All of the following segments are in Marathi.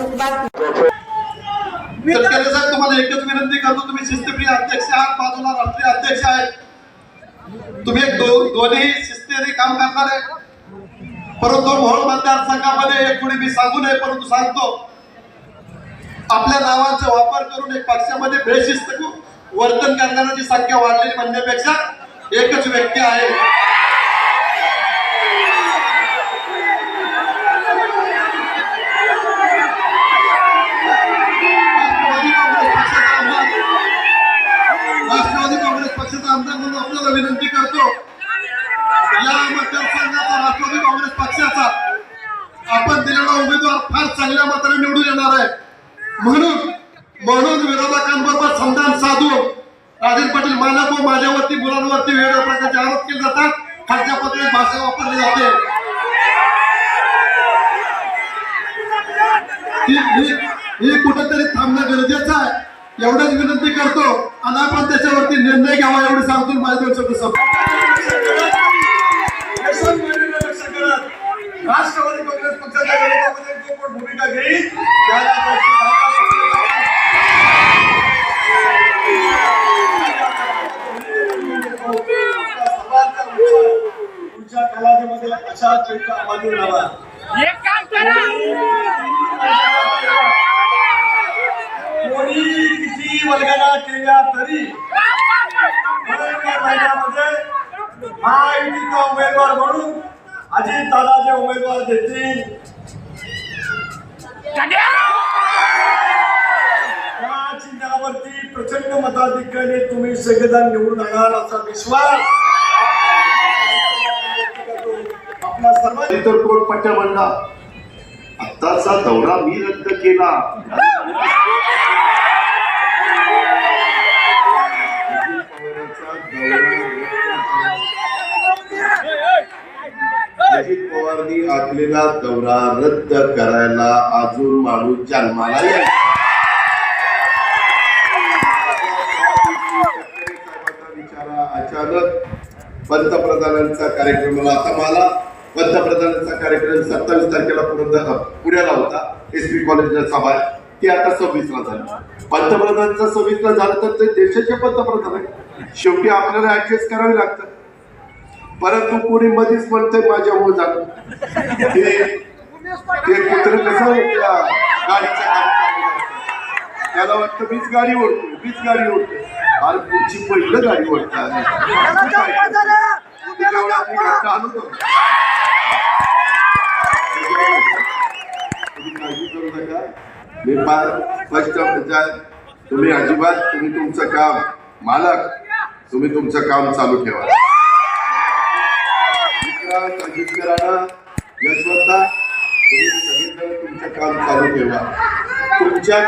बातमी तर साहेब तुम्हाला एकच विनंती करतो तुम्ही शिस्तप्रिय अध्यक्ष आहात बाजूला राष्ट्रीय अध्यक्ष आहेत. तुम्ही दोन्ही शिस्तीने काम करणार आहे. परंतु मोहोळ मतदारसंघामध्ये एक कोणी मी सांगू नये परंतु सांगतो आपल्या नावाचा वापर करून एक पक्षामध्ये बेशिस्त वर्तन करणाऱ्याची संख्या वाढलेली म्हणण्यापेक्षा एकच व्यक्ती आहे राष्ट्रवादी काँग्रेस पक्षाचा आमदार राष्ट्रवादी काँग्रेस पक्षाचा आमदार म्हणून आपल्याला विनंती करतो या मतदारसंघाचा राष्ट्रवादी काँग्रेस पक्षाचा आपण दिलेला उमेदवार फार चांगल्या मताने निवडून येणार आहे. म्हणून म्हणून विरोधकांबरोबर संधान साधून राजेंद्र पाटील मला व माझ्यावरती मुलांवरती वेगवेगळ्या प्रकारचे आरोप केले जातात. खालच्या पत्रिकेत भाषा वापरली जाते. ही- कुठेतरी थांबणं गरजेचं आहे. एवढंच विनंती करतो. आणि आपण त्याच्यावरती निर्णय घ्यावा एवढं सांगतो माझ्या दोन शब्द उत्साह पुढच्या कालावधीमध्ये अशाच वेळी आम्हाला राहावा कोणी किती वल्गना केल्या तरी नोव्हेंबर महिन्यामध्ये महायुतीचा उमेदवार म्हणून अजित उमेदवार देतील. चिन्हावरती प्रचंड मताधिक्याने तुम्ही सगळेजण निवडून आणाल असा विश्वास. आपल्या सर्वांनी पट्ट्या म्हणला आत्ताचा दौरा मी रद्द केला. अजित पवारनी आखलेला दौरा रद्द करायला अजून माणूस जन्माला येईल. विचारा अचानक पंतप्रधानांचा कार्यक्रम आता मला पंतप्रधानांचा कार्यक्रम सत्तावीस तारखेला पुरंदर पुण्याला होता एस पी कॉलेजला सभा. ती आता सव्वीसला झाली. पंतप्रधानांचा सव्वीसला झालं तर ते देशाचे पंतप्रधान आहे शेवटी आपल्याला ऍडजस्ट करावे लागतं परंतु कोणी मध्येच म्हणतंय माझ्या हो झालं ते ते कुत्र कसं गाडीच्या. त्याला वाटतं मीच गाडी ओढतोय मीच गाडी ओढतोय. आणि पुढची पहिलं गाडी ओढतात मी फार स्पष्ट तुम्ही अजिबात तुम्ही तुमचं काम मालक तुम्ही तुमचं काम चालू ठेवा. यशवंता तुम्ही सगळेजण तुमचं काम चालू ठेवा. तुमच्या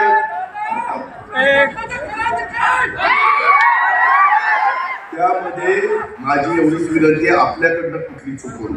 त्यामध्ये माझी एवढीच विनंती आपल्याकडनं कुठली चुकवून